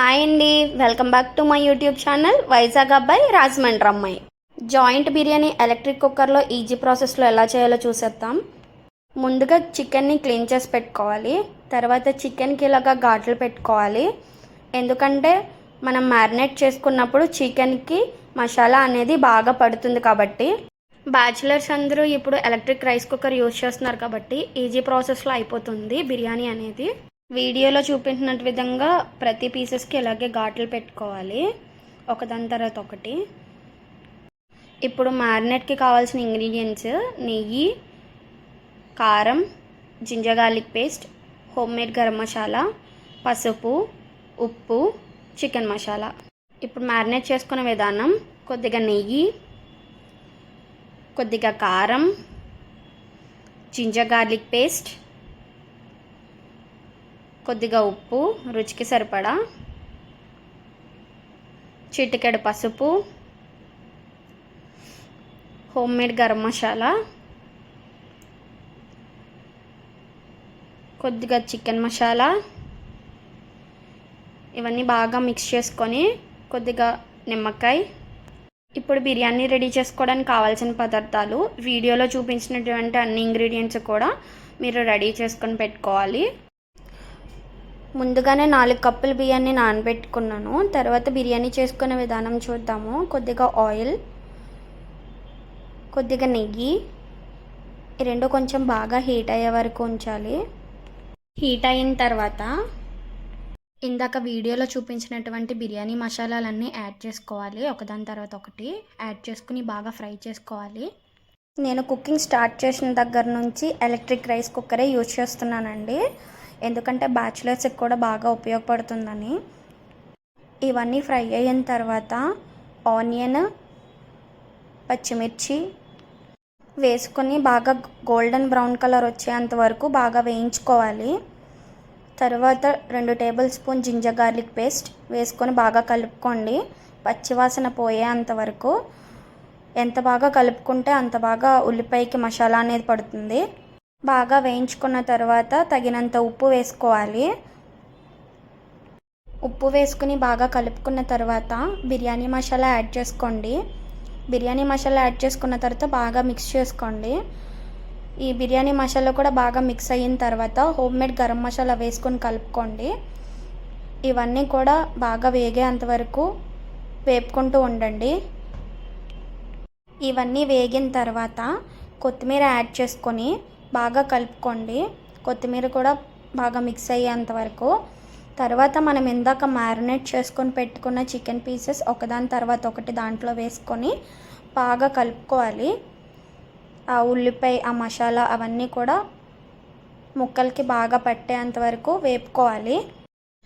Hi అండి. Welcome back to my YouTube channel Vizag అబ్బాయి రాజమండ్రి అమ్మాయి. జాయింట్ బిర్యానీ ఎలక్ట్రిక్ కుక్కర్లో ఈజీ ప్రాసెస్లో ఎలా చేయాలో చూసేద్దాం. ముందుగా చికెన్ని క్లీన్ చేసి పెట్టుకోవాలి. తర్వాత చికెన్కి ఇలాగా ఘాట్లు పెట్టుకోవాలి. ఎందుకంటే మనం మ్యారినేట్ చేసుకున్నప్పుడు చికెన్కి మసాలా అనేది బాగా పడుతుంది కాబట్టి. బ్యాచిలర్స్ అందరూ ఇప్పుడు ఎలక్ట్రిక్ రైస్ కుక్కర్ యూజ్ చేస్తున్నారు కాబట్టి ఈజీ ప్రాసెస్లో అయిపోతుంది బిర్యానీ అనేది. వీడియోలో చూపించినట్టు విధంగా ప్రతి పీసెస్కి ఇలాగే ఘాట్లు పెట్టుకోవాలి. ఒకదాని తర్వాత ఒకటి. ఇప్పుడు మ్యారినేట్కి కావాల్సిన ఇంగ్రీడియంట్స్ నెయ్యి కారం ginger garlic paste home made garam masala పసుపు ఉప్పు చికెన్ మసాలా ఇప్పుడు మ్యారినేట్ చేసుకునే విధానం కొద్దిగా నెయ్యి కొద్దిగా కారం జింజర్ గార్లిక్ పేస్ట్ కొద్దిగా ఉప్పు రుచికి సరిపడా చిటికెడు పసుపు హోమ్ మేడ్ గరం మసాలా కొద్దిగా చికెన్ మసాలా ఇవన్నీ బాగా మిక్స్ చేసుకొని కొద్దిగా నిమ్మకాయ. ఇప్పుడు బిర్యానీ రెడీ చేసుకోవడానికి కావాల్సిన పదార్థాలు వీడియోలో చూపించినటువంటి అన్ని ఇంగ్రీడియంట్స్ కూడా మీరు రెడీ చేసుకొని పెట్టుకోవాలి. ముందుగానే నాలుగు కప్పులు బియ్యాన్ని నానబెట్టుకున్నాను. తర్వాత బిర్యానీ చేసుకునే విధానం చూద్దాము. కొద్దిగా ఆయిల్ కొద్దిగా నెయ్యి. ఈ రెండు కొంచెం బాగా హీట్ అయ్యే వరకు ఉంచాలి. హీట్ అయిన తర్వాత ఇందాక వీడియోలో చూపించినటువంటి బిర్యానీ మసాలాలన్నీ యాడ్ చేసుకోవాలి. ఒకదాని తర్వాత ఒకటి యాడ్ చేసుకుని బాగా ఫ్రై చేసుకోవాలి. నేను కుకింగ్ స్టార్ట్ చేసిన దగ్గర నుంచి ఎలక్ట్రిక్ రైస్ కుక్కరే యూజ్ చేస్తున్నానండి. ఎందుకంటే బ్యాచిలర్స్కి కూడా బాగా ఉపయోగపడుతుందని. ఇవన్నీ ఫ్రై అయిన తర్వాత ఆనియన్ పచ్చిమిర్చి వేసుకొని బాగా గోల్డెన్ బ్రౌన్ కలర్ వచ్చేంత వరకు బాగా వేయించుకోవాలి. తర్వాత రెండు tablespoon ginger garlic paste వేసుకొని బాగా కలుపుకోండి. పచ్చివాసన పోయేంత వరకు. ఎంత బాగా కలుపుకుంటే అంత బాగా ఉల్లిపాయకి మసాలా అనేది పడుతుంది. బాగా వేయించుకున్న తర్వాత తగినంత ఉప్పు వేసుకోవాలి. ఉప్పు వేసుకుని బాగా కలుపుకున్న తర్వాత బిర్యానీ మసాలా యాడ్ చేసుకోండి. బిర్యానీ మసాలా యాడ్ చేసుకున్న తర్వాత బాగా మిక్స్ చేసుకోండి. ఈ బిర్యానీ మసాలా కూడా బాగా మిక్స్ అయిన తర్వాత హోమ్ మేడ్ గరం మసాలా వేసుకొని కలుపుకోండి. ఇవన్నీ కూడా బాగా వేగేంత వరకు వేపుకుంటూ ఉండండి. ఇవన్నీ వేగిన తర్వాత కొత్తిమీర యాడ్ చేసుకొని బాగా కలుపుకోండి. కొత్తిమీర కూడా బాగా మిక్స్ అయ్యేంత వరకు. తర్వాత మనం ఇందాక మ్యారినేట్ చేసుకొని పెట్టుకున్న చికెన్ పీసెస్ ఒకదాని తర్వాత ఒకటి దాంట్లో వేసుకొని బాగా కలుపుకోవాలి. ఆ ఉల్లిపాయ ఆ మసాలా అవన్నీ కూడా ముక్కలకి బాగా పట్టేంత వరకు వేపుకోవాలి.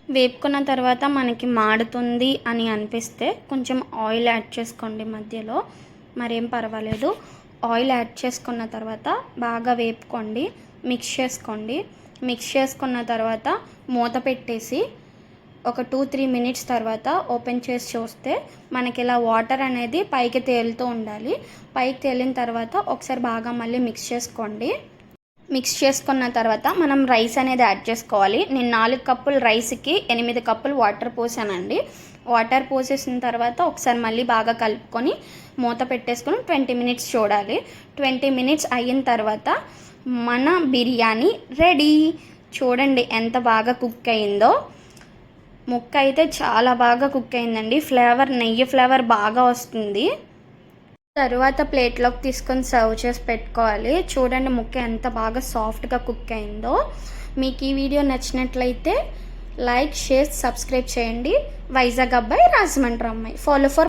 వేపుకున్న తర్వాత మనకి మాడుతుంది అని అనిపిస్తే కొంచెం ఆయిల్ యాడ్ చేసుకోండి మధ్యలో. మరేం పర్వాలేదు. ఆయిల్ యాడ్ చేసుకున్న తర్వాత బాగా వేపుకోండి. మిక్స్ చేసుకోండి. మిక్స్ చేసుకున్న తర్వాత మూత పెట్టేసి ఒక టూ త్రీ మినిట్స్ తర్వాత ఓపెన్ చేసి చూస్తే మనకి ఇలా వాటర్ అనేది పైకి తేలుతూ ఉండాలి. పైకి తేలిన తర్వాత ఒకసారి బాగా మళ్ళీ మిక్స్ చేసుకోండి. మిక్స్ చేసుకున్న తర్వాత మనం రైస్ అనేది యాడ్ చేసుకోవాలి. నేను నాలుగు కప్పులు రైస్కి ఎనిమిది కప్పులు వాటర్ పోసానండి. వాటర్ పోసేసిన తర్వాత ఒకసారి మళ్ళీ బాగా కలుపుకొని మూత పెట్టేసుకుని ట్వంటీ మినిట్స్ చూడాలి. ట్వంటీ మినిట్స్ అయిన తర్వాత మన బిర్యానీ రెడీ. చూడండి ఎంత బాగా కుక్ అయిందో. ముక్క అయితే చాలా బాగా కుక్ అయిందండి. ఫ్లేవర్ నెయ్యి ఫ్లేవర్ బాగా వస్తుంది. తరువాత ప్లేట్లోకి తీసుకొని సర్వ్ చేసి పెట్టుకోవాలి. చూడండి ముక్క ఎంత బాగా సాఫ్ట్గా కుక్ అయిందో. మీకు ఈ వీడియో నచ్చినట్లయితే లైక్ షేర్ సబ్స్క్రైబ్ చేయండి. వైజాగ్ అబ్బాయి రాజమండ్రి అమ్మాయి. Follow for